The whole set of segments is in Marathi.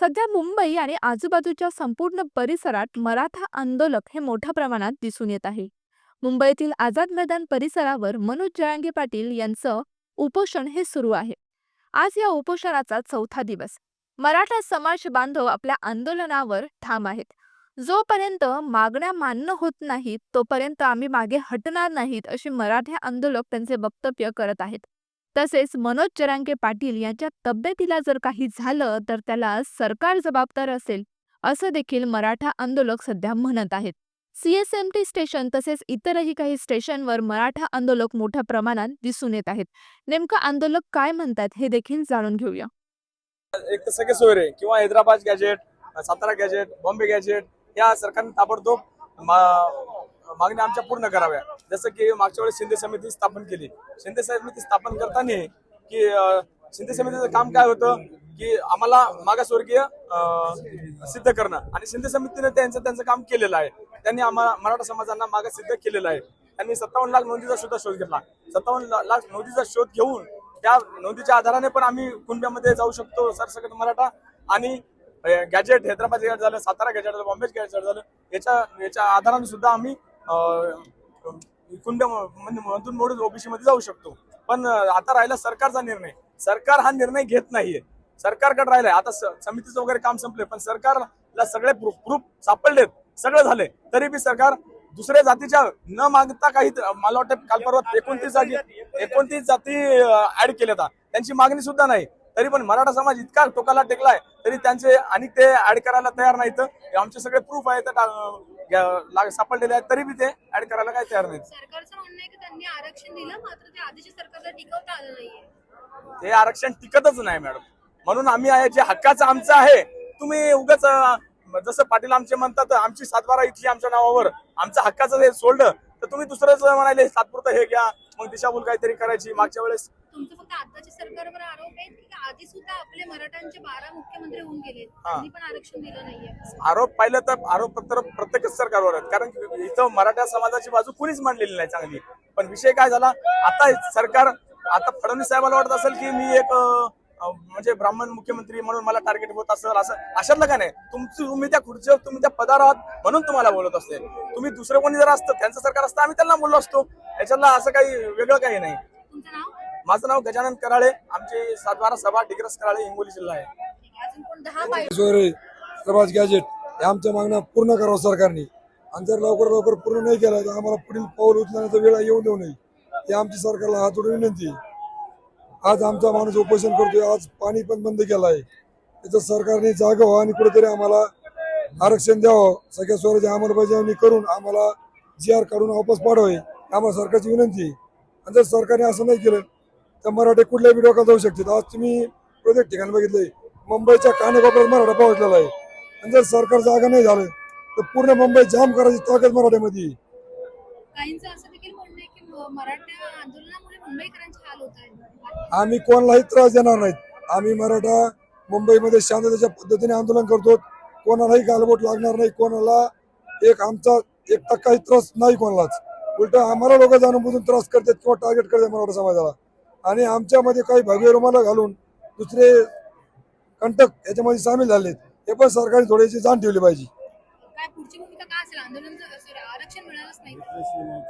सध्या मुंबई आणि आजूबाजूच्या संपूर्ण परिसरात मराठा आंदोलक हे मोठ्या प्रमाणात दिसून येत आहे. मुंबईतील आझाद मैदान परिसरावर मनोज जळांगे पाटील यांचं उपोषण हे सुरू आहे. आज या उपोषणाचा चौथा दिवस. मराठा समाज बांधव आपल्या आंदोलनावर ठाम आहेत. जोपर्यंत मागण्या मान्य होत नाहीत तोपर्यंत आम्ही मागे हटणार नाहीत अशी मराठा आंदोलक त्यांचे वक्तव्य करत आहेत. तसेच मनोज जरांगे पाटील यांच्या तब्येतीला जर काही झालं तर त्याला सरकार जबाबदार असेल असं देखील मराठा आंदोलक सध्या म्हणत आहेत. सीएसएमटी स्टेशन तसेच इतरही काही स्टेशनवर मराठा आंदोलक मोठ्या प्रमाणात दिसून येत आहेत. नेमकं आंदोलक काय म्हणतात हे देखील जाणून घेऊया. एक तर सगळे सोयरे किंवा Hyderabad gazette Satara gazette Bombay gazette या सरकारने ताबडतोब मागण्या आमच्या पूर्ण कराव्या. जसं की मागच्या वेळेस शिंदे समिती स्थापन केली. शिंदे समिती स्थापन करताना की शिंदे समितीचं काम काय होतं की आम्हाला मागासवर्गीय सिद्ध करणं आणि शिंदे समितीने त्यांचं त्यांचं काम केलेलं आहे. त्यांनी आम्हाला मराठा समाजांना मागास सिद्ध केलेलं आहे. त्यांनी सत्तावन्न लाख नोंदीचा सुद्धा शोध घेतला. सत्तावन्न लाख नोंदीचा शोध घेऊन त्या नोंदीच्या आधाराने पण आम्ही कुणब्यामध्ये जाऊ शकतो सरसकट मराठा आणि गॅजेट हैदराबाद गॅजेट झालं सातारा गॅजेट झालं बॉम्बे गॅजेट झालं याच्या याच्या आधाराने सुद्धा आम्ही कुणब्या म्हणजे मधून मोडून ओबीसी मध्ये जाऊ शकतो. पण आता राहिला सरकारचा निर्णय. सरकार हा निर्णय घेत नाहीये. सरकारकडे राहिलाय. आता समितीचं वगैरे काम संपले पण सरकारला सगळे प्रूफ प्रूफ सापडलेत. सगळं झाले तरी बी सरकार दुसऱ्या जातीच्या न मागता काही मला वाटतं काल परवा एकोणतीस जागी एकोणतीस जाती ऍड केल्या त्यांची मागणी सुद्धा नाही. तरी पण मराठा समाज इतका टोकाला टेकलाय तरी त्यांचे आणि ते ऍड करायला तयार नाहीत. आमचे सगळे प्रूफ आहेत. सापडलेले आहेत तरी बी ते ऍड करायला काही तयार नाहीत. सरकारचं म्हणणं आहे की त्यांनी आरक्षण दिलं मात्र ते आधीच्या सरकारला टिकवता आलं नाहीये. ते आरक्षण टिकतच नाही मॅडम. म्हणून आम्ही आहे जे हक्काचं आमचं आहे तुम्ही उगाच जसं पाटील आमचे म्हणतात आमची सातबारा इथली आमच्या नावावर आमचं हक्काचं हे सोडलं तर तुम्ही दुसरंच म्हणाले सातपुरतं हे घ्या मग दिशाभूल काहीतरी करायची मागच्या वेळेस तुमचं फक्त आताच्या सरकारवर आरोप आहे की आधी सुद्धा आपले मराठ्यांचे बारा मुख्यमंत्री होऊन गेले हा. त्यांनी पण आरक्षण दिलं नाहीये. आरोप पाहिलं तर आरोप तर प्रत्येकच सरकारवर आहेत. कारण की इथं मराठा समाजाची बाजू कुणीच मांडलेली नाही चांगली. पण विषय काय झाला? आता सरकार आता फडणवीस साहेबांना वाटत असेल की मी एक अं, अं, म्हणजे ब्राह्मण मुख्यमंत्री म्हणून मला टार्गेट होत असेल असं अशातलं काय नाही? तुमची तुम्ही त्या खुर्चीवर तुम्ही त्या पदावर आहात म्हणून तुम्हाला बोलत असते. तुम्ही दुसरं कोणी जर असतं त्यांचं सरकार असतं आम्ही त्यांना बोललो असतो. याच्यातला असं काही वेगळं काही नाही. तुमचं नाव? माझं नाव गजानन कराळे. आमची सातबारा सभा डिग्रस कराळे हिंगोली जिल्हा आहे. समाज गॅजेट या आमच्या मागण्या पूर्ण करावं सरकारने. आणि जर लवकर लवकर पूर्ण नाही केलं तर आम्हाला पुढील पाऊल उचलण्याचा वेळ येऊ देऊ नये. ही आमची सरकारला हात जोडून विनंती. आज आमचा माणूस उपोषण करतोय आज पाणी पण बंद केलं आहे त्याचं सरकारने जागावं आणि कुठेतरी आम्हाला आरक्षण द्यावं. सगळ्या स्वराची अंमलबजावणी करून आम्हाला जी आर काढून वापस पाठवावे आम्हाला सरकारची विनंती आहे. आणि जर सरकारने असं नाही केलं तर मराठे कुठल्याही डोक्यात जाऊ शकतात आज तुम्ही प्रत्येक ठिकाणी बघितलंय. मुंबईच्या कानाकोपऱ्यात मराठा पोहोचलेला आहे. आणि जर सरकार जागा नाही झालं तर पूर्ण मुंबई जाम करायची ताकद मराठ्यामध्ये आम्ही कोणालाही त्रास देणार नाहीत. आम्ही मराठा मुंबईमध्ये शांततेच्या पद्धतीने आंदोलन करतो. कोणालाही गालबोट लागणार नाही. कोणाला एक आमचा एक टक्काही त्रास नाही कोणालाच. उलट आम्हाला लोक जाणून बुजून त्रास करतात किंवा टार्गेट करतात मराठा समाजाला. आणि आमच्यामध्ये काही भगवे रुमाला घालून दुसरे कंटक याच्यामध्ये सामील झालेत. हे पण सरकारने थोडीशी जाण ठेवली पाहिजे. आरक्षण मिळालंच नाही.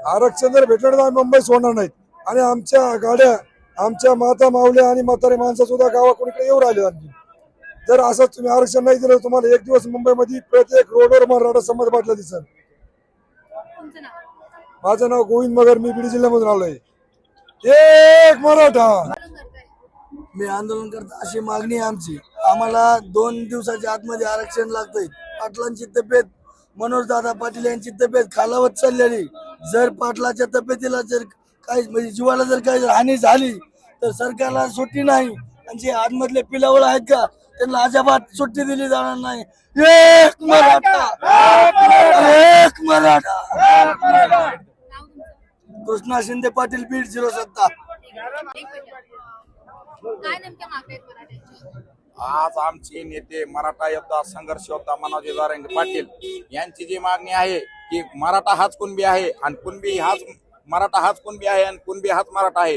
आरक्षण जर भेटलं तर आम्ही मुंबई सोडणार नाहीत. आणि आमच्या गाड्या आमच्या माता मावल्या आणि म्हातारे माणसं सुद्धा गावाकडे येऊ राहिले आणखी. जर असंच तुम्ही आरक्षण नाही दिलं तुम्हाला एक दिवस मुंबईमध्ये प्रत्येक रोडवर मराठा समाज बाटला दिसल. माझं नाव गोविंद मगर मी बीड जिल्ह्यामधून आलोय. एक मराठा. मी आंदोलन करता अशी मागणी आहे आमची. आम्हाला दोन दिवसाच्या आतमध्ये आरक्षण लागतंय. पाटलांची तब्येत मनोज दादा पाटील यांची तब्येत खालावत चाललेली. जर पाटलाच्या तब्येतीला जर काही म्हणजे जीवाला जर काही हानी झाली तर सरकारला सुट्टी नाही. आणि जे आतमधले पिलावळ आहेत का? त्यांना अजिबात सुट्टी दिली जाणार नाही. एक मराठा. एक मराठा. कृष्णा शिंदे पाटील बीड झिरो सत्ता. ठीक आहे. एक मिनिट काय नेमक्या मागण्या आहेत मराठ्यांच्या आज आमचे नेते मराठा योद्धा संघर्ष योद्धा मनोज जारंगे पाटील यांची जी मागणी आहे की मराठा हाच कुणबी आहे आणि कुणबी हाच मराठा हाच कुणबी आहे आणि कुणबी हाच मराठा आहे.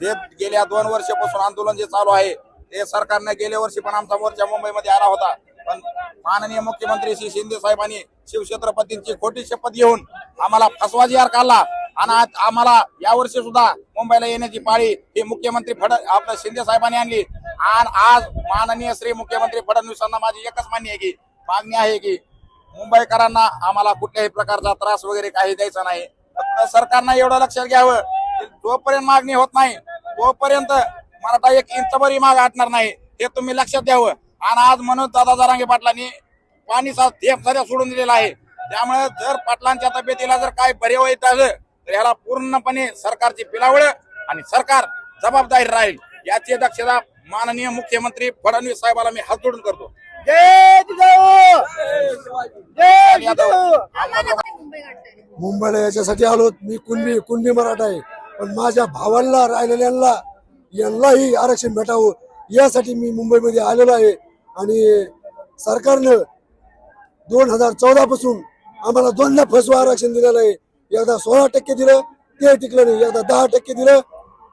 जे गेल्या दोन वर्षापासून आंदोलन जे चालू आहे ते सरकारने गेल्या वर्षी पण आमचा मोर्चा मुंबईमध्ये आला होता. पण माननीय मुख्यमंत्री श्री शिंदे साहेबांनी शिवछत्रपतींची खोटी शपथ घेऊन आम्हाला फसवाजी यार काढला. आणि आज आम्हाला यावर्षी सुद्धा मुंबईला येण्याची पाळी ही मुख्यमंत्री फड आपल्या शिंदे साहेबांनी आणली. आणि आज माननीय श्री मुख्यमंत्री फडणवीसांना माझी एकच मान्य आहे की मागणी आहे की मुंबईकरांना आम्हाला कुठल्याही प्रकारचा त्रास वगैरे काही द्यायचा नाही. फक्त सरकारनं एवढं लक्षात घ्यावं की जोपर्यंत मागणी होत नाही तोपर्यंत मराठा एक इंचभरही माग आटणार नाही हे तुम्ही लक्षात द्यावं आणि आज म्हणून दादा जरांगे पाटलांनी पाणीचा थेप सध्या सोडून दिलेला आहे. त्यामुळे जर पाटलांच्या तब्येतीला जर काय बरे वाईट झालं तर याला पूर्णपणे सरकारची पिलावळ आणि सरकार जबाबदारी राहील याची दक्षता माननीय मुख्यमंत्री फडणवीस साहेबाला मी हात जोडून करतो. मुंबईला याच्यासाठी आलो मी कुणबी कुणबी मराठा आहे. पण माझ्या भावांना राहिलेल्यांना यांनाही आरक्षण भेटावं. यासाठी मी मुंबईमध्ये आलेलो आहे. आणि सरकारनं दोन हजार चौदा पासून आम्हाला दोनदा फसवं आरक्षण दिलेलं आहे. एकदा सोळा टक्के दिलं ते टिकलं नाही. एकदा दहा टक्के दिलं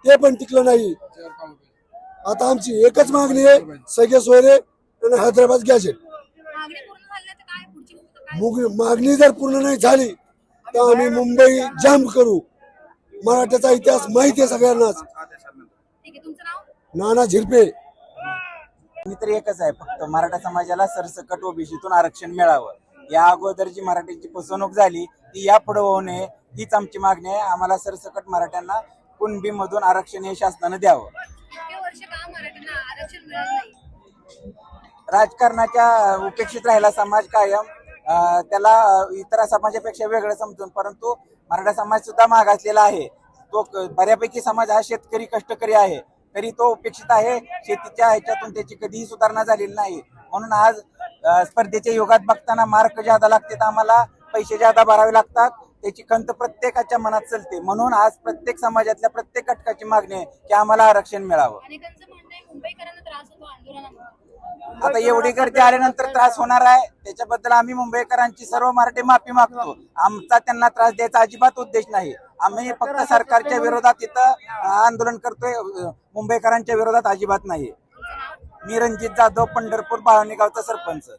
ते पण टिकलं नाही. आता आमची एकच मागणी आहे सगळे सोयरे आणि हैदराबाद गॅजेट मागणी पूर्ण झाली नाही तर काय पुढची गोष्ट काय? मुग- मागणी जर पूर्ण नाही झाली तर आम्ही मुंबई जाम करू. मराठ्याचा इतिहास माहिती आहे सगळ्यांनाच. ठीक आहे तुमचं नाव? नाना झिरपे. मी तर एकच आहे फक्त मराठा समाजाला सरसकट ओबीसीतून आरक्षण मिळावं. या अगोदर जी मराठ्यांची फसवणूक झाली ती यापुढे होऊ नये हीच आमची मागणी आहे. आम्हाला सरसकट मराठ्यांना कुणबी मधून आरक्षण हे शासनानं द्यावं. राजकारणाच्या उपेक्षित राहिला समाज कायम त्याला इतर समाजापेक्षा वेगळं समजून परंतु मराठा समाज सुद्धा मागासलेला आहे. तो बऱ्यापैकी समाज हा शेतकरी कष्टकरी आहे. तरी तो उपेक्षित आहे. शेतीच्या ह्याच्यातून त्याची कधीही सुधारणा झालेली नाही. म्हणून आज स्पर्धेच्या युगात बघताना मार्क ज्यादा लागतात आम्हाला पैसे ज्यादा भरावे लागतात त्याची खंत प्रत्येकाच्या मनात चलते. म्हणून आज प्रत्येक समाजातल्या प्रत्येक घटकाची मागणी आहे की आम्हाला आरक्षण मिळावं. आता एवढी गर्दी आल्यानंतर त्रास होणार आहे. त्याच्याबद्दल आम्ही मुंबईकरांची सर्व मराठी माफी मागतो. आमचा त्यांना त्रास द्यायचा अजिबात उद्देश नाही. आम्ही फक्त सरकारच्या विरोधात इथं आंदोलन करतोय. मुंबईकरांच्या विरोधात अजिबात नाही. मी रणजित जाधव पंढरपूर बाळवणी गावचा सरपंच.